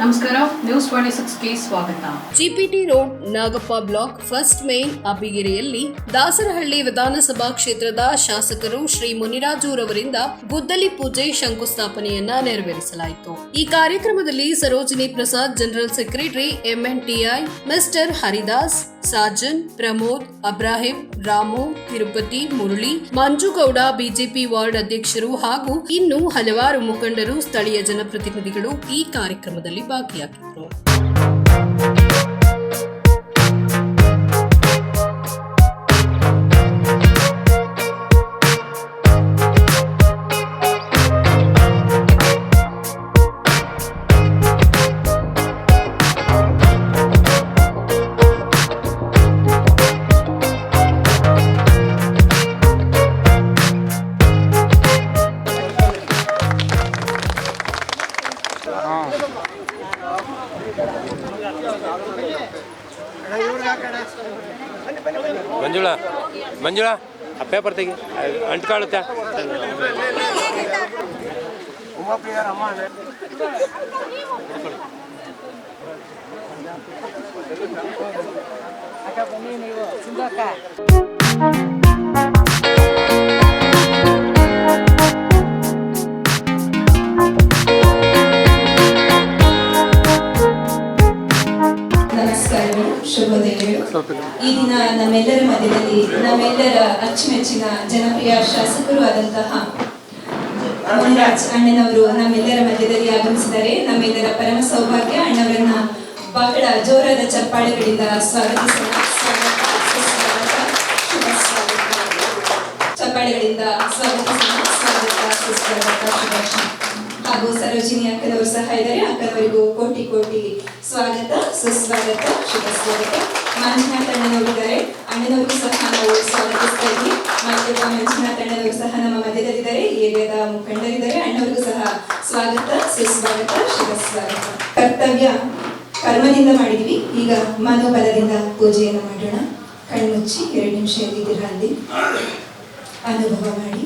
ನಮಸ್ಕಾರ news twenty ಸ್ವಾಗತ. GPT road Nagappa block first main ಅಬ್ಬಿಗೆರೆಯಲ್ಲಿ Dasarahalli ವಿಧಾನಸಭಾ ಕ್ಷೇತ್ರದ ಶಾಸಕರು ಶ್ರೀ ಮುನಿರಾಜುರವರಿಂದ ಗುದ್ದಲಿ ಪೂಜೆ ಶಂಕುಸ್ಥಾಪನೆಯನ್ನ ನೆರವೇರಿಸಲಾಯಿತು. ಈ ಕಾರ್ಯಕ್ರಮದಲ್ಲಿ Sarojini Prasad general secretary MNTI mister Haridas, Sajan, Pramod, Abraham, Ramu, Tirupati, Murali, Manjugowda, BJP ward ಅಧ್ಯಕ್ಷರು ಹಾಗೂ ಇನ್ನು ಹಲವಾರು ಮುಖಂಡರು ಸ್ಥಳೀಯ ಜನಪ್ರತಿನಿಧಿಗಳು ಈ ಕಾರ್ಯಕ್ರಮದಲ್ಲಿ ಭಾಗಿಯಾಗಿದ್ದರು ಮಂಜುಳಾ ಮಂಜುಳಾ ಆ ಪೇಪರ್ ತೆಗಿ ಸುಂದರ ನಮಸ್ಕಾರಗಳು ದಿನ ನಮ್ಮೆಲ್ಲರ ಮಧ್ಯದಲ್ಲಿ, ನಮ್ಮೆಲ್ಲರ ಅಚ್ಚುಮೆಚ್ಚಿನ ಜನಪ್ರಿಯ ಶಾಸಕರು ಆದಂತಹ ಮಹಾರಾಜ್ ಅಣ್ಣನವರು ನಮ್ಮೆಲ್ಲರ ಮಧ್ಯದಲ್ಲಿ ಆಗಮಿಸಿದ್ದಾರೆ ನಮ್ಮೆಲ್ಲರ ಪರಮ ಸೌಭಾಗ್ಯ ಅಣ್ಣವರನ್ನ ಬಹಳ ಜೋರಾದ ಚಪ್ಪಾಳೆಗಳಿಂದ ಸ್ವಾಗತಿಸೋಣ. ಚಪ್ಪಾಳೆಗಳಿಂದ ಸ್ವಾಗತಿಸೋಣ. ಸ್ವಾಗತ ಹಾಗೂ ಸರೋಜಿನಿ ಅಕ್ಕನವರು ಸಹ ಇದ್ದಾರೆ ಅಕ್ಕನವರಿಗೂ ಕೋಟಿ ಕೋಟಿ ಸ್ವಾಗತ, ಸುಸ್ವಾಗತ, ಶುಭ ಸ್ವಾಗತ. ಮಂಜುನಾಥ್ ಅಣ್ಣನವರು ಇದ್ದಾರೆ ಅಣ್ಣನವರು ಸಹ ನಾವು ಸ್ವಾಗತಿಸ್ತಾ ಇದ್ವಿ ಮತ್ತೊಬ್ಬ ಮಂಜುನಾಥ್ ಅಣ್ಣನವರು ಸಹ ನಮ್ಮ ಮಧ್ಯದಲ್ಲಿದ್ದಾರೆ. ಏರಿಯಾದ ಮುಖಂಡರಿದ್ದಾರೆ. ಅಣ್ಣವರಿಗೂ ಸಹ ಸ್ವಾಗತ, ಸುಸ್ವಾಗತ, ಶುಭ ಸ್ವಾಗತ. ಕರ್ತವ್ಯ ಕರ್ಮದಿಂದ ಮಾಡಿದ್ವಿ. ಈಗ ಮನೋಬಲದಿಂದ ಪೂಜೆಯನ್ನು ಮಾಡೋಣ. ಕಣ್ಮುಚ್ಚಿ ಎರಡು ನಿಮಿಷ ಎಲ್ಲಿದ್ದೀರಾ ಅಲ್ಲಿ? ಅನುಭವ ಮಾಡಿ.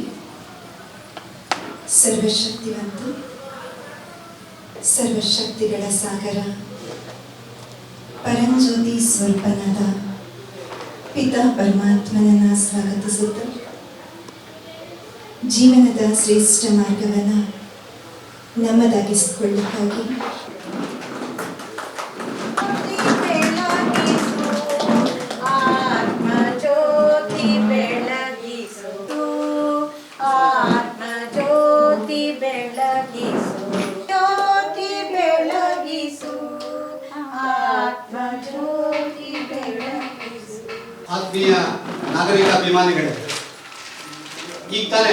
ಸರ್ವಶಕ್ತಿವಂತ. ಸರ್ವಶಕ್ತಿಗಳ ಸಾಗರ. ಪರಂಜ್ಯೋತಿ ಸ್ವಲ್ಪನಾದ. ಪಿತಾ ಪರಮಾತ್ಮನನ್ನ ಸ್ವಾಗತಿಸುತ್ತ ಜೀವನದ ಶ್ರೇಷ್ಠ ಮಾರ್ಗವನ್ನು ನಮ್ಮದಾಗಿಸಿಕೊಳ್ಳಕ್ಕಾಗಿ ಆತ್ಮೀಯ ನಾಗರಿಕ ಅಭಿಮಾನಿಗಳೇ, ಈಗ ತಾನೇ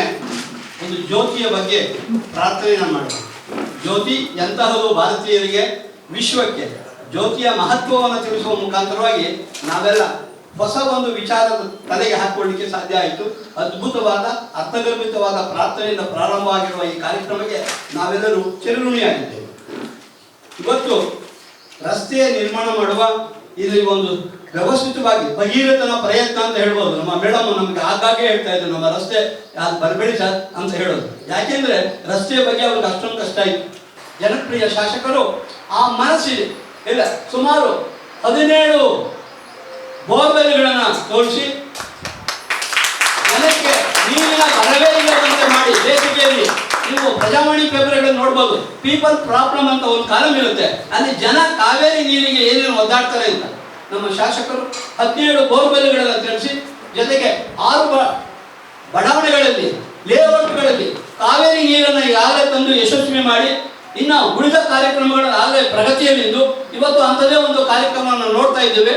ಒಂದು ಜ್ಯೋತಿಯ ಬಗ್ಗೆ ಪ್ರಾರ್ಥನೆಯನ್ನು ಮಾಡೋಣ ಜ್ಯೋತಿ ಎಂತಹದು ಭಾರತೀಯರಿಗೆ ವಿಶ್ವಕ್ಕೆ, ಜ್ಯೋತಿಯ ಮಹತ್ವವನ್ನು ತಿಳಿಸುವ ಮುಖಾಂತರವಾಗಿ ನಾವೆಲ್ಲ ಹೊಸ ಒಂದು ವಿಚಾರದ ತಲೆಗೆ ಹಾಕೊಳ್ಳಿಕ್ಕೆ ಸಾಧ್ಯ ಆಯಿತು. ಅದ್ಭುತವಾದ, ಅರ್ಥಗರ್ಭಿತವಾದ ಪ್ರಾರ್ಥನೆಯಿಂದ ಪ್ರಾರಂಭವಾಗಿರುವ ಈ ಕಾರ್ಯಕ್ರಮಕ್ಕೆ ನಾವೆಲ್ಲರೂ ಚಿರಋಣಿಯಾಗಿದ್ದೇವೆ. ಇವತ್ತು ರಸ್ತೆಯ ನಿರ್ಮಾಣ ಮಾಡುವ ಇಲ್ಲಿ ಒಂದು ವ್ಯವಸ್ಥಿತವಾಗಿ ಭಗೀರಥನ ಪ್ರಯತ್ನ ಅಂತ ಹೇಳ್ಬೋದು. ನಮ್ಮ ಮೇಡಮ್ ನಮ್ಗೆ ಆಗಾಗ್ಗೆ ಹೇಳ್ತಾ ಇದ್ರು, ನಮ್ಮ ರಸ್ತೆ ಯಾರು ಬರಬೇಡಿ ಸರ್ ಅಂತ ಹೇಳೋದು. ಯಾಕೆಂದ್ರೆ ರಸ್ತೆಯ ಬಗ್ಗೆ ಅವ್ರಿಗೆ ಅಷ್ಟೊಂದು ಕಷ್ಟ ಇತ್ತು. ಜನಪ್ರಿಯ ಶಾಸಕರು ಆ ಮನಸ್ಸಿದೆ ಇಲ್ಲ, ಸುಮಾರು ಹದಿನೇಳು ಬೋರ್ವೆಲ್ಗಳನ್ನ ತೋರಿಸಿ, ಜನಕ್ಕೆ ನೀರಿನ ಬರವೇ ಇಲ್ಲದಂತೆ ಮಾಡಿ, ಬೇಸಿಗೆಯಲ್ಲಿ ನೀವು ಪ್ರಜಾವಾಣಿ ಪೇಪರ್ಗಳನ್ನ ನೋಡ್ಬೋದು. ಪೀಪಲ್ ಪ್ರಾಬ್ಲಮ್ ಅಂತ ಒಂದು ಕಾಲಂ ಇರುತ್ತೆ. ಅಲ್ಲಿ ಜನ ಕಾವೇರಿ ನೀರಿಗೆ ಏನೇನು ಒದ್ದಾಡ್ತಾರೆ ಅಂತ. ನಮ್ಮ ಶಾಸಕರು ಹದಿನೇಳು ಬೋರ್ವೆಲ್ಗಳನ್ನು ತಿಳಿಸಿ, ಜೊತೆಗೆ ಆರು ಬಡಾವಣೆಗಳಲ್ಲಿ, ಲೇಔಟ್ಗಳಲ್ಲಿ ಕಾವೇರಿ ನೀರನ್ನು ಈಗಾಗಲೇ ತಂದು ಯಶಸ್ವಿ ಮಾಡಿ, ಇನ್ನು ಉಳಿದ ಕಾರ್ಯಕ್ರಮಗಳನ್ನು ಆಗಲೇ ಪ್ರಗತಿಯಲ್ಲಿದ್ದು, ಇವತ್ತು ಅಂಥದೇ ಒಂದು ಕಾರ್ಯಕ್ರಮವನ್ನು ನೋಡ್ತಾ ಇದ್ದೇವೆ.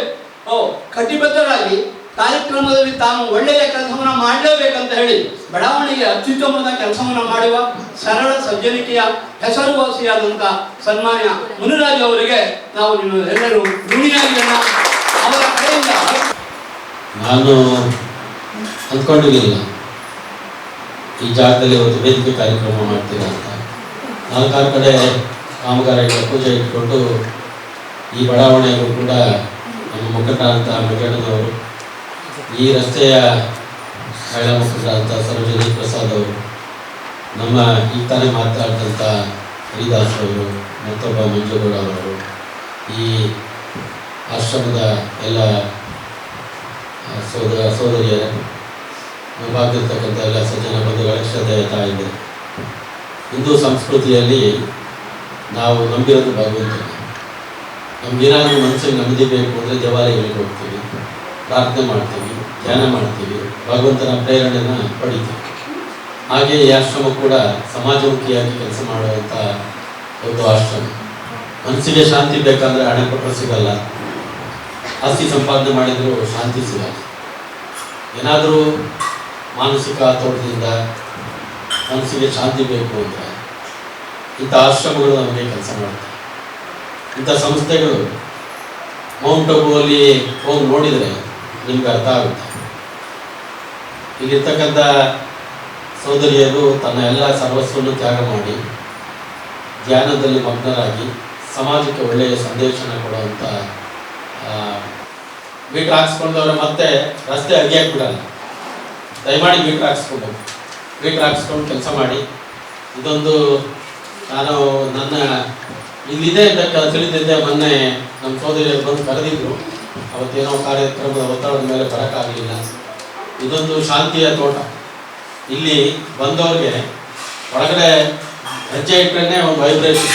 ಓ ಕಟಿಬದ್ಧರಾಗಿ ಕಾರ್ಯಕ್ರಮದಲ್ಲಿ ತಾನು ಒಳ್ಳೆಯ ಕೆಲಸವನ್ನು ಮಾಡಲೇಬೇಕಂತ ಹೇಳಿ ಬಡಾವಣೆಗೆ ಅತ್ಯುತ್ತಮವಾದ ಕೆಲಸವನ್ನು ಮಾಡುವ ಸರಳ ಸಜ್ಜನಿಕೆಯ ಹೆಸರುವಾಸಿಯಾದಂಥ ಸನ್ಮಾನ್ಯ ಮುನಿರಾಜ್ ಅವರಿಗೆ ನಾವು ಎಲ್ಲರೂ ಋಣಿಯಾಗಿರೋಣ ಅವರ ಕಡೆಯಿಂದ ನಾನು ಅಂದ್ಕೊಂಡಿರಲಿಲ್ಲ ಈ ಜಾಗದಲ್ಲಿ ಒಂದು ವೇದಿಕೆ ಕಾರ್ಯಕ್ರಮ ಮಾಡ್ತೀರಾ ಅಂತ. ನಾಲ್ಕಾರು ಕಡೆ ಕಾಮಗಾರಿಗಳ ಪೂಜೆ ಇಟ್ಕೊಂಡು ಈ ಬಡಾವಣೆಗೂ ಕೂಡ ನಮ್ಮ ಮುಖಂಡರಾದಂಥ ಮಂಜಣ್ಣನವರು ಈ ರಸ್ತೆಯ ಮಹಿಳಾ ಮುಖಂಡರಾದಂಥ ಸರೋಜಿನಿ ಪ್ರಸಾದ್ ಅವರು, ನಮ್ಮ ಈ ತಾನೇ ಮಾತಾಡಿದಂಥ ಹರಿದಾಸ್ ಅವರು, ಮತ್ತೊಬ್ಬ ಮಂಜುಗೌಡ ಅವರು, ಈ ಆಶ್ರಮದ ಎಲ್ಲ ಸೋದರ, ಸೋದರಿಯರ ಭಾಗದಲ್ಲಿರ್ತಕ್ಕಂಥ ಎಲ್ಲ ಸಜ್ಜನ ಬಂಧುಗಳ, ಶ್ರದ್ಧೆಯ ತಾಯಿದೆ ಹಿಂದೂ ಸಂಸ್ಕೃತಿಯಲ್ಲಿ ನಾವು ನಂಬಿರೋದು ಭಗವಂತನ. ನಮ್ಗೇನಾದರೂ ಮನಸ್ಸಿಗೆ ನಂಬಿ ಬೇಕು ಅಂದರೆ ದೇವಾಲಯಗಳಿಗೆ ಹೋಗ್ತೀವಿ, ಪ್ರಾರ್ಥನೆ ಮಾಡ್ತೀವಿ. ಧ್ಯಾನ ಮಾಡ್ತೀವಿ. ಭಗವಂತನ ಪ್ರೇರಣೆನ ಪಡಿತೀವಿ. ಹಾಗೆ ಈ ಆಶ್ರಮ ಕೂಡ ಸಮಾಜಮುಖಿಯಾಗಿ ಕೆಲಸ ಮಾಡುವಂಥ ಒಂದು ಆಶ್ರಮ. ಮನಸ್ಸಿಗೆ ಶಾಂತಿ ಬೇಕಂದ್ರೆ ಹಣ ಕೊಟ್ಟರೆ ಸಿಗಲ್ಲ. ಆಸ್ತಿ ಸಂಪಾದನೆ ಮಾಡಿದರೂ ಶಾಂತಿ ಸಿಗಲ್ಲ. ಏನಾದರೂ ಮಾನಸಿಕ ತೋಟದಿಂದ ಮನಸ್ಸಿಗೆ ಶಾಂತಿ ಬೇಕು ಅಂದರೆ ಇಂಥ ಆಶ್ರಮಗಳು ನಮಗೆ ಕೆಲಸ ಮಾಡುತ್ತೆ ಇಂಥ ಸಂಸ್ಥೆಗಳು ಮೌಂಟ್ ಅಬುವಲ್ಲಿ ಹೋಗಿ ನೋಡಿದರೆ ನಿಮ್ಗೆ ಅರ್ಥ ಆಗುತ್ತೆ. ಇಲ್ಲಿರ್ತಕ್ಕಂಥ ಸೋದರಿಯರು ತನ್ನ ಎಲ್ಲ ಸರ್ವಸ್ವನ್ನು ತ್ಯಾಗ ಮಾಡಿ ಧ್ಯಾನದಲ್ಲಿ ಮಗ್ನರಾಗಿ ಸಮಾಜಕ್ಕೆ ಒಳ್ಳೆಯ ಸಂದೇಶನ ಕೊಡುವಂಥ ಮೀಟ್ರ್ ಹಾಕ್ಸ್ಕೊಂಡವ್ರೆ ಮತ್ತೆ ರಸ್ತೆ ಅಗಿಯಕ್ಕೆ ಬಿಡಲ್ಲ ದಯಮಾಡಿ ಮೀಟ್ರ್ ಹಾಕ್ಸ್ಕೊಂಡು ಮೀಟ್ರ್ ಹಾಕ್ಸ್ಕೊಂಡು ಕೆಲಸ ಮಾಡಿ. ಇದೊಂದು ನಾನು ನನ್ನ, ಇಲ್ಲಿದೆ ಅಂತ ತಿಳಿದಿದ್ದೆ ಮೊನ್ನೆ ನಮ್ಮ ಸೋದರಿಯರು ಬಂದು ಕರೆದಿದ್ರು. ಅವತ್ತೇನೋ ಕಾರ್ಯಕ್ರಮದ ಒತ್ತಡದ ಮೇಲೆ ಬರೋಕ್ಕಾಗಲಿಲ್ಲ. ಇದೊಂದು ಶಾಂತಿಯ ತೋಟ. ಇಲ್ಲಿ ಬಂದವ್ರಿಗೆ ಒಳಗಡೆ ಹೆಜ್ಜೆ ಇಟ್ಟರೆ ಒಂದು ವೈಬ್ರೇಷನ್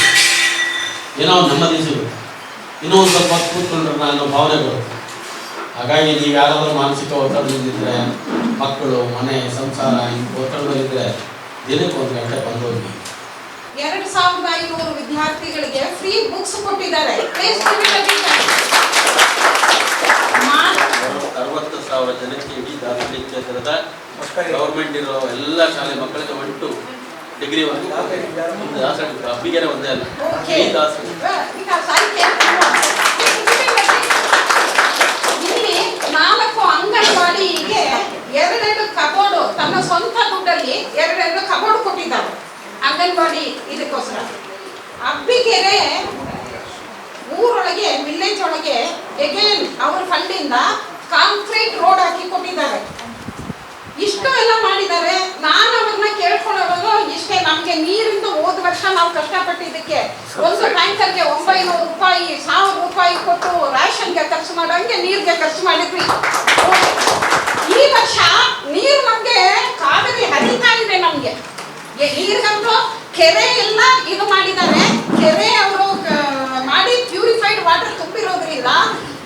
ಏನೋ ಒಂದು ನೆಮ್ಮದಿ ಸಿಗುತ್ತೆ ಇನ್ನೂ ಒಂದು ಸ್ವಲ್ಪ ಹೊತ್ತು ಕೂತ್ಕೊಂಡ್ರೆ ಅನ್ನೋ ಭಾವನೆ ಬರುತ್ತೆ. ಹಾಗಾಗಿ ನೀವು ಯಾರಾದರೂ ಮಾನಸಿಕ ಒತ್ತಡದಲ್ಲಿದ್ದರೆ ಮಕ್ಕಳು, ಮನೆ, ಸಂಸಾರ, ಇಂಥ ಒತ್ತಡದಲ್ಲಿದ್ದರೆ ದಿನಕ್ಕೆ ಒಂದು ಗಂಟೆ ಬಂದೋಗಿ ಎರಡು ಸಾವಿರದ ಐನೂರು ವಿದ್ಯಾರ್ಥಿಗಳಿಗೆ ಫ್ರೀ ಬುಕ್ಸ್ ಕೊಟ್ಟಿದ್ದಾರೆ. ಅರವತ್ತು ಸಾವಿರ ಜನಕ್ಕೆ ಇಡೀ ದಾಖಲೆ ಕ್ಷೇತ್ರದ ಗೌರ್ಮೆಂಟ್ ಇರೋ ಎಲ್ಲ ಶಾಲೆ ಮಕ್ಕಳಿಗೆ ಒಟ್ಟು ಡಿಗ್ರಿ ಒಂದು. ಅಬ್ಬಿಗೆರೆ ಒಂದೇ ಅಲ್ಲ. Came from- ಇಲ್ಲಿ ನಾಲ್ಕು ಅಂಗನವಾಡಿಗೆ ಎರಡೆರಡು ಕಬೋರ್ಡು ತನ್ನ ಸ್ವಂತ ದುಡ್ಡಲ್ಲಿ ಎರಡೆರಡು ಕಬೋರ್ಡ್ ಕೊಟ್ಟಿದ್ದಾರೆ. ಅಂಗನವಾಡಿ ಇದಕ್ಕೋಸ್ಕರ. ಅಬ್ಬಿಗೆರೆ ಊರೊಳಗೆ ವಿಲೇಜ್ ಒಳಗೆ ಎಗೇನ್ ಅವ್ರ ಫಂಡಿಂದ ಕಾಂಕ್ರೀಟ್ ರೋಡ್ ಹಾಕಿ ಕೊಟ್ಟಿದ್ದಾರೆ. ಇಷ್ಟು ಎಲ್ಲ ಮಾಡಿದ್ದಾರೆ. ನಾನು ಅವ್ರನ್ನ ಕೇಳ್ಕೊಳ್ಳೋದು ಇಷ್ಟೇ. ನಮ್ಗೆ ನೀರಿಂದ ಹೋದ ವರ್ಷ ನಾವು ಕಷ್ಟಪಟ್ಟಿದ್ದಕ್ಕೆ ಒಂದು ಟ್ಯಾಂಕರ್ಗೆ ಒಂಬೈನೂರು ರೂಪಾಯಿ, ಸಾವಿರ ರೂಪಾಯಿ ಕೊಟ್ಟು ರೇಷನ್ಗೆ ಖರ್ಚು ಮಾಡೋಂಗೆ ನೀರಿಗೆ ಖರ್ಚು ಮಾಡಿದ್ವಿ. ಈ ವರ್ಷ ನೀರು ನಮ್ಗೆ ಕಾವೇರಿ ಹರಿತಾ ಇದೆ ನಮ್ಗೆ. ನೀರಿಗಂತೂ ಕೆರೆ ಎಲ್ಲ ಇದು ಮಾಡಿದ್ದಾರೆ. ಕೆರೆ ಅವರು ಮಾಡಿ ಪ್ಯೂರಿಫೈಡ್ ವಾಟರ್ ತುಂಬಿರೋದ್ರಿಂದ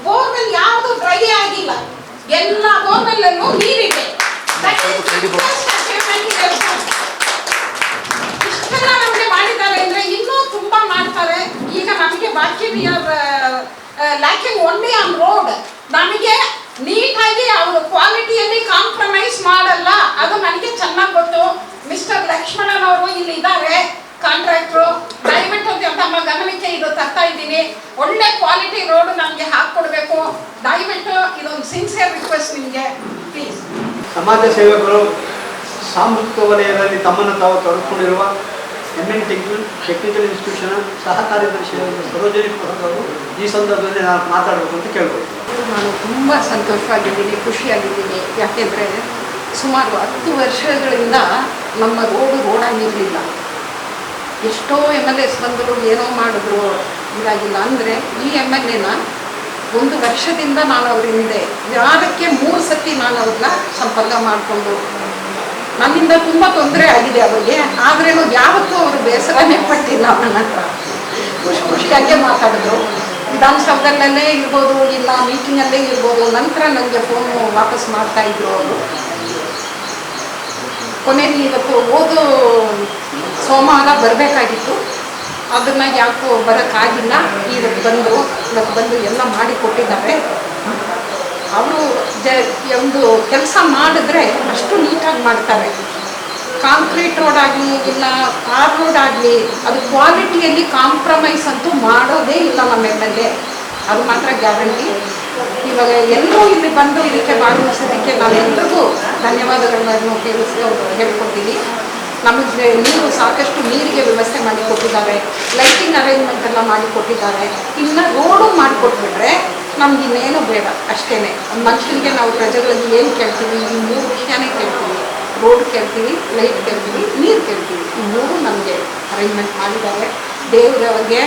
ಬೋರ್ವೆಲ್ ಯಾವುದು ಡ್ರೈ ಆಗಿಲ್ಲ. ಎಲ್ಲ ಬೋರ್ವೆಲ್ ಅಲ್ಲೂ ನೀರಿದೆ. ಇಷ್ಟೆಲ್ಲ ನಮಗೆ ಮಾಡಿದ್ದಾರೆ ಅಂದ್ರೆ ಇನ್ನೂ ತುಂಬಾ ಮಾಡ್ತಾರೆ. ಈಗ ನಮಗೆ ಬಾಕಿ we are lacking only on road ನಮಗೆ ನೀಟಾಗಿ ಅವರು ಕ್ವಾಲಿಟಿಯಲ್ಲಿ ಕಾಂಪ್ರಮೈಸ್ ಮಾಡಲ್ಲ. ಅದು ನನಗೆ ಚೆನ್ನಾಗಿ ಗೊತ್ತು. ಮಿಸ್ಟರ್ ಲಕ್ಷ್ಮಣನ್ ಅವರು ಇಲ್ಲಿ ಇದ್ದಾರೆ. ಕಾಂಟ್ರಾಕ್ಟ್ರು ದಯವಿಟ್ಟು ತಮ್ಮ ಗಮನಕ್ಕೆ ಇದು ತರ್ತಾ ಇದ್ದೀನಿ. ಒಳ್ಳೆ ಕ್ವಾಲಿಟಿ ರೋಡ್ ನಮಗೆ ಹಾಕ್ಕೊಡ್ಬೇಕು. ದಯವಿಟ್ಟು ಇದೊಂದು ಸಿನ್ಸಿಯರ್ ರಿಕ್ವೆಸ್ಟ್ ನಿಮಗೆ. ಪ್ಲೀಸ್ ಸಮಾಜ ಸೇವಕರು ಸಾಂಸ್ಕೃತಿಕ ವಲಯದಲ್ಲಿ ತಮ್ಮನ್ನು ತಾವು ತೊಡಗಿಕೊಂಡಿರುವ M N technical technical institution ಸಹ ಕಾರ್ಯದರ್ಶಿ ಸರೋಜಿನಿ ಪ್ರಸಾದ್ ಅವರು ಈ ಸಂದರ್ಭದಲ್ಲಿ ನಾನು ಮಾತಾಡಬೇಕು ಅಂತ ಕೇಳ್ಬೋದು. ನಾನು ತುಂಬ ಸಂತೋಷವಾಗಿದ್ದೀನಿ ಖುಷಿಯಾಗಿದ್ದೀನಿ. ಯಾಕೆಂದರೆ ಸುಮಾರು ಹತ್ತು ವರ್ಷಗಳಿಂದ ನಮ್ಮ ರೋಡು ರೋಡಾಗಿರಲಿಲ್ಲ ಎಷ್ಟೋ ಎಂ ಎಲ್ ಎಸ್ ಬಂದರು ಏನೋ ಮಾಡಿದ್ರು. ಇದಾಗಿಲ್ಲ ಅಂದರೆ ಈ ಎಂ ಎಲ್ ಎನ ಒಂದು ವರ್ಷದಿಂದ ನಾನು ಅವ್ರ ಹಿಂದೆ ಮೂರು ಸತಿ ನಾನು ಅವ್ರನ್ನ ಸಂಪರ್ಕ ಮಾಡಿಕೊಂಡು. ನನ್ನಿಂದ ತುಂಬ ತೊಂದರೆ ಆಗಿದೆ ಅವರಿಗೆ ಆದ್ರೇನು ಯಾವತ್ತೂ ಅವರು ಬೇಸರನೇ ಪಟ್ಟಿಲ್ಲ ನನ್ನ ಹತ್ರ. ಖುಷಿ ಖುಷಿಯಾಗೆ ಮಾತಾಡಿದ್ರು. ವಿಧಾನಸೌಧದಲ್ಲೇ ಇರ್ಬೋದು, ಇಲ್ಲ ಮೀಟಿಂಗಲ್ಲೇ ಇರ್ಬೋದು, ನಂತರ ನನಗೆ ಫೋನು ವಾಪಸ್ ಮಾಡ್ತಾಯಿದ್ರು ಅವರು. ಕೊನೆಗೆ ಇವತ್ತು ಓದು ಸೋಮವಾರ ಬರಬೇಕಾಗಿತ್ತು. ಅದನ್ನು ಯಾಕೋ ಬರೋಕ್ಕಾಗಿಲ್ಲ. ಇವತ್ತು ಬಂದು ಇವತ್ತು ಬಂದು ಎಲ್ಲ ಮಾಡಿ ಕೊಟ್ಟಿದ್ದಾರೆ. ಅವರು ಜ, ಒಂದು ಕೆಲಸ ಮಾಡಿದ್ರೆ ಅಷ್ಟು ನೀಟಾಗಿ ಮಾಡ್ತಾರೆ. ಕಾಂಕ್ರೀಟ್ ರೋಡ್ ಆಗಲಿ, ಇಲ್ಲ ಕಾರ್ ರೋಡ್ ಆಗಲಿ, ಅದು ಕ್ವಾಲಿಟಿಯಲ್ಲಿ ಕಾಂಪ್ರಮೈಸ್ ಅಂತೂ ಮಾಡೋದೇ ಇಲ್ಲ ನಮ್ಮ ಎಂ ಎಲ್ ಎ. ಅದು ಮಾತ್ರ ಗ್ಯಾರಂಟಿ. ಇವಾಗ ಎಲ್ಲರೂ ಇಲ್ಲಿ ಬಂದು ಇದಕ್ಕೆ ಭಾಗವಹಿಸೋದಕ್ಕೆ ನಾವೆಲ್ಲರಿಗೂ ಧನ್ಯವಾದಗಳನ್ನು ಅವರು ಹೇಳ್ಕೊಡ್ತೀನಿ. ನಮಗೆ ನೀರು ಸಾಕಷ್ಟು ನೀರಿಗೆ ವ್ಯವಸ್ಥೆ ಮಾಡಿಕೊಟ್ಟಿದ್ದಾರೆ ಲೈಟಿಂಗ್ ಅರೇಂಜ್ಮೆಂಟ್ ಎಲ್ಲ ಮಾಡಿಕೊಟ್ಟಿದ್ದಾರೆ ಇನ್ನು ರೋಡು ಮಾಡಿಕೊಟ್ಬಿಟ್ರೆ ನಮ್ಗೆ ಇನ್ನೇನು ಬೇಡ ಅಷ್ಟೇ ಮನುಷ್ಯನಿಗೆ ನಾವು ಪ್ರಜೆಗಳಲ್ಲಿ ಏನು ಕೇಳ್ತೀವಿ? ಈ ಮೂರು ವಿಷಯನೇ ಕೇಳ್ತೀವಿ. ರೋಡ್ ಕೇಳ್ತೀವಿ ಲೈಟ್ ಕೇಳ್ತೀವಿ, ನೀರು ಕೇಳ್ತೀವಿ. ಈ ಮೂರು ನಮಗೆ ಅರೇಂಜ್ಮೆಂಟ್ ಮಾಡಿದ್ದಾರೆ. ದೇವರವ್ರಿಗೆ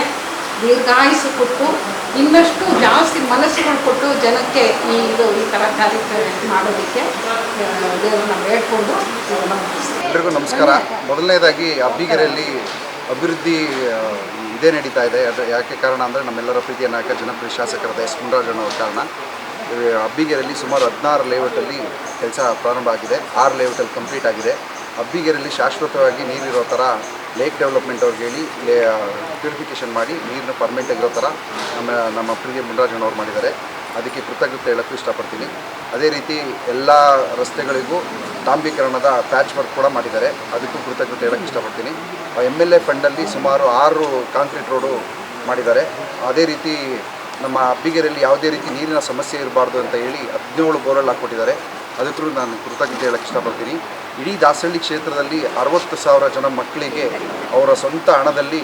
ದೀರ್ಘಾಯುಸು ಕೊಟ್ಟು ಇನ್ನಷ್ಟು ಜಾಸ್ತಿ ಮನಸ್ಸುಗಳು ಕೊಟ್ಟು ಜನಕ್ಕೆ ಈ ಇದು, ಈ ಥರ ಕಾರ್ಯಕ್ರಮ ಮಾಡೋದಕ್ಕೆ ಇದನ್ನ ಎಲ್ರಿಗೂ ನಮಸ್ಕಾರ. ಮೊದಲನೇದಾಗಿ ಅಬ್ಬಿಗೆರೆಯಲ್ಲಿ ಅಭಿವೃದ್ಧಿ ಇದೇ ನಡೀತಾ ಇದೆ. ಅದು ಯಾಕೆ ಕಾರಣ ಅಂದರೆ ನಮ್ಮೆಲ್ಲರ ಪ್ರೀತಿಯ ನಾಯಕ, ಜನಪ್ರಿಯ ಶಾಸಕರಾದ ಎಸ್. ಮುನರಾಜಣ್ಣವ್ರ ಕಾರಣ. ಅಬ್ಬಿಗೆರೆಯಲ್ಲಿ ಸುಮಾರು ಹದಿನಾರು ಲೇಔಟಲ್ಲಿ ಕೆಲಸ ಪ್ರಾರಂಭ ಆಗಿದೆ. ಆರು ಲೇಔಟಲ್ಲಿ ಕಂಪ್ಲೀಟ್ ಆಗಿದೆ. ಅಬ್ಬಿಗೆರೆಯಲ್ಲಿ ಶಾಶ್ವತವಾಗಿ ನೀರಿರೋ ಥರ ಲೇಕ್ ಡೆವಲಪ್ಮೆಂಟ್ ಅವ್ರಿಗೆ ಹೇಳಿ, ಲೇ ಪ್ಯೂರಿಫಿಕೇಷನ್ ಮಾಡಿ ನೀರನ್ನು ಪರ್ಮನೆಂಟ್ ಆಗಿರೋ ಥರ ನಮ್ಮ ನಮ್ಮ ಪ್ರಿಯ ಮುನರಾಜಣ್ಣವ್ರು ಮಾಡಿದ್ದಾರೆ. ಅದಕ್ಕೆ ಕೃತಜ್ಞತೆ ಹೇಳೋಕ್ಕೂ ಇಷ್ಟಪಡ್ತೀನಿ. ಅದೇ ರೀತಿ ಎಲ್ಲ ರಸ್ತೆಗಳಿಗೂ ಡಾಂಬೀಕರಣದ ಪ್ಯಾಚ್ ವರ್ಕ್ ಕೂಡ ಮಾಡಿದ್ದಾರೆ. ಅದಕ್ಕೂ ಕೃತಜ್ಞತೆ ಹೇಳೋಕ್ಕೆ ಇಷ್ಟಪಡ್ತೀನಿ. ಎಂ ಎಲ್ ಎ ಫಂಡಲ್ಲಿ ಸುಮಾರು ಆರು ಕಾಂಕ್ರೀಟ್ ರೋಡು ಮಾಡಿದ್ದಾರೆ. ಅದೇ ರೀತಿ ನಮ್ಮ ಅಬ್ಬಿಗೆರೆಯಲ್ಲಿ ಯಾವುದೇ ರೀತಿ ನೀರಿನ ಸಮಸ್ಯೆ ಇರಬಾರ್ದು ಅಂತ ಹೇಳಿ ಹದಿನೇಳು ಬೋರ್ವೆಲ್ ಹಾಕ್ಕೊಟ್ಟಿದ್ದಾರೆ. ಅದಕ್ಕೂ ನಾನು ಕೃತಜ್ಞತೆ ಹೇಳೋಕ್ಕೆ ಇಷ್ಟಪಡ್ತೀನಿ. ಇಡೀ ದಾಸಹಳ್ಳಿ ಕ್ಷೇತ್ರದಲ್ಲಿ ಅರವತ್ತು ಸಾವಿರ ಜನ ಮಕ್ಕಳಿಗೆ ಅವರ ಸ್ವಂತ ಹಣದಲ್ಲಿ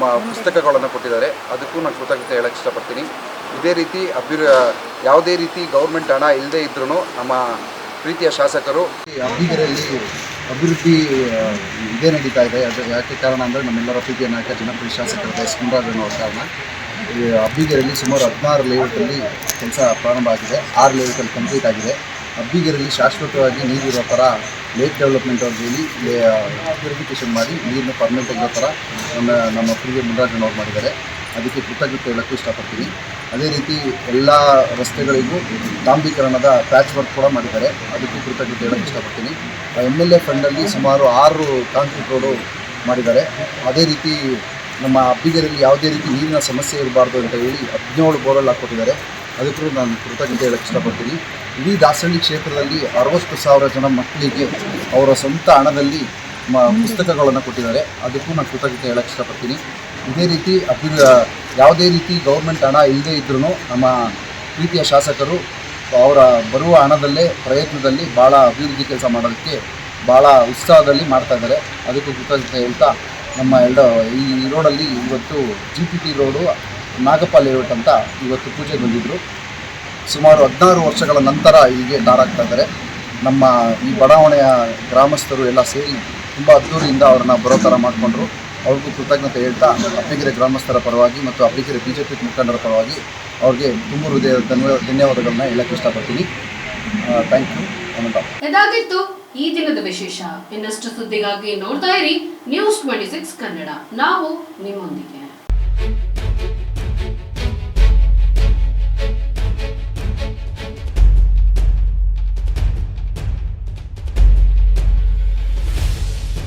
ಮ, ಪುಸ್ತಕಗಳನ್ನು ಕೊಟ್ಟಿದ್ದಾರೆ. ಅದಕ್ಕೂ ನಾನು ಕೃತಜ್ಞತೆ ಹೇಳಕ್ಕೆ ಇಷ್ಟಪಡ್ತೀನಿ. ಇದೇ ರೀತಿ ಅಭಿವೃ ಯಾವುದೇ ರೀತಿ ಗೌರ್ಮೆಂಟ್ ಹಣ ಇಲ್ಲದೆ ಇದ್ರೂ ನಮ್ಮ ಪ್ರೀತಿಯ ಶಾಸಕರು ಅಬ್ಬಿಗೆರೆಯಲ್ಲಿ ಅಭಿವೃದ್ಧಿ ಇದೇ ನಡೀತಾ ಇದೆ. ಅದು ಯಾಕೆ ಕಾರಣ ಅಂದರೆ ನಮ್ಮೆಲ್ಲರ ಪ್ರೀತಿಯ ನಾಯಕ, ಜನಪ್ರಿಯ ಶಾಸಕರಾದ ಎಸ್. ಅನ್ನೋ ಕಾರಣ. ಅಬ್ಬಿಗೆರೆಯಲ್ಲಿ ಸುಮಾರು ಹದಿನಾರು ಲೇಔಟಲ್ಲಿ ಕೆಲಸ ಪ್ರಾರಂಭ ಆಗಿದೆ. ಆರು ಲೇಔಟಲ್ಲಿ ಕಂಪ್ಲೀಟ್ ಆಗಿದೆ. ಅಬ್ಬಿಗೆರೆಯಲ್ಲಿ ಶಾಶ್ವತವಾಗಿ ನೀರಿರೋ ಥರ ಲೇಕ್ ಡೆವಲಪ್ಮೆಂಟ್ ಅವ್ರಿಗೆ ಹೇಳಿ ಪ್ಯೂರಿಫಿಕೇಷನ್ ಮಾಡಿ ನೀರನ್ನು ಪರ್ಮನೆಂಟ್ ಆಗಿರೋ ಥರ ನಮ್ಮ ನಮ್ಮ ಪ್ರಿಯ ಮುನರಾಜಣ್ಣವ್ರು ಮಾಡಿದ್ದಾರೆ. ಅದಕ್ಕೆ ಕೃತಜ್ಞತೆ ಹೇಳೋಕ್ಕೂ ಇಷ್ಟಪಡ್ತೀನಿ. ಅದೇ ರೀತಿ ಎಲ್ಲ ರಸ್ತೆಗಳಿಗೂ ಡಾಂಬೀಕರಣದ ಪ್ಯಾಚ್ ವರ್ಕ್ ಕೂಡ ಮಾಡಿದ್ದಾರೆ. ಅದಕ್ಕೆ ಕೃತಜ್ಞತೆ ಹೇಳೋಕ್ಕೆ ಇಷ್ಟಪಡ್ತೀನಿ ಎಂ ಎಲ್ ಎ ಫಂಡಲ್ಲಿ ಸುಮಾರು ಆರು ಕಾಂಕ್ರೀಟ್ ರೋಡು ಮಾಡಿದ್ದಾರೆ. ಅದೇ ರೀತಿ ನಮ್ಮ ಅಬ್ಬಿಗೆರೆಯಲ್ಲಿ ಯಾವುದೇ ರೀತಿ ನೀರಿನ ಸಮಸ್ಯೆ ಇರಬಾರ್ದು ಅಂತ ಹೇಳಿ ಹದಿನೇಳು ಬೋರ್ವೆಲ್ ಹಾಕ್ಕೊಟ್ಟಿದ್ದಾರೆ. ಅದಕ್ಕೂ ನಾನು ಕೃತಜ್ಞತೆ ಹೇಳಕ್ಕೆ ಇಷ್ಟಪಡ್ತೀನಿ. ಇಡೀ ದಾಸಹಳ್ಳಿ ಕ್ಷೇತ್ರದಲ್ಲಿ ಅರವತ್ತು ಸಾವಿರ ಜನ ಮಕ್ಕಳಿಗೆ ಅವರ ಸ್ವಂತ ಹಣದಲ್ಲಿ ಮ, ಪುಸ್ತಕಗಳನ್ನು ಕೊಟ್ಟಿದ್ದಾರೆ. ಅದಕ್ಕೂ ನಾನು ಕೃತಜ್ಞತೆ ಹೇಳಕ್ಕೆ ಇಷ್ಟಪಡ್ತೀನಿ. ಇದೇ ರೀತಿ ಅಭಿ ಯಾವುದೇ ರೀತಿ ಗೌರ್ಮೆಂಟ್ ಹಣ ಇಲ್ಲದೇ ಇದ್ರೂ ನಮ್ಮ ಪ್ರೀತಿಯ ಶಾಸಕರು ಅವರ ಬರುವ ಹಣದಲ್ಲೇ, ಪ್ರಯತ್ನದಲ್ಲಿ ಭಾಳ ಅಭಿವೃದ್ಧಿ ಕೆಲಸ ಮಾಡೋದಕ್ಕೆ ಭಾಳ ಉತ್ಸಾಹದಲ್ಲಿ ಮಾಡ್ತಾ ಇದ್ದಾರೆ. ಅದಕ್ಕೂ ಕೃತಜ್ಞತೆ ಹೇಳ್ತಾ ನಮ್ಮ ಎರಡು ಈ ರೋಡಲ್ಲಿ ಇವತ್ತು G P T road Nagappa layout ಅಂತ ಇವತ್ತು ಪೂಜೆ ಬಂದಿದ್ದರು ಸುಮಾರು ಹದಿನಾರು ವರ್ಷಗಳ ನಂತರ ಹೀಗೆ ದಾರಾಗ್ತಾ ಇದ್ದಾರೆ. ನಮ್ಮ ಈ ಬಡಾವಣೆಯ ಗ್ರಾಮಸ್ಥರು ಎಲ್ಲ ಸೇರಿ ತುಂಬ ಅದ್ದೂರಿಯಿಂದ ಅವ್ರನ್ನ ಬರೋ ಥರ ಮಾಡಿಕೊಂಡ್ರು. ಅವ್ರಿಗೂ ಕೃತಜ್ಞತೆ ಹೇಳ್ತಾ ಅಬ್ಬಿಗೆರೆ ಗ್ರಾಮಸ್ಥರ ಪರವಾಗಿ ಮತ್ತು ಅಬ್ಬಿಗೆರೆ ಬಿ ಜೆ ಪಿ ಮುಖಂಡರ ಪರವಾಗಿ ಅವ್ರಿಗೆ ತುಂಬ ಹೃದಯ ಧನ್ಯ ಧನ್ಯವಾದಗಳನ್ನ ಹೇಳಕ್ಕೆ ಇಷ್ಟಪಡ್ತೀನಿ. ಥ್ಯಾಂಕ್ ಯು ಇದಾಗಿತ್ತು ಈ ದಿನದ ವಿಶೇಷ. ಇನ್ನಷ್ಟು ಸುದ್ದಿಗಾಗಿ ನೋಡ್ತಾ ಇರಿ ನ್ಯೂಸ್ ಟ್ವೆಂಟಿ ಸಿಕ್ಸ್ ಕನ್ನಡ. ನಾವು ನಿಮ್ಮೊಂದಿಗೆ.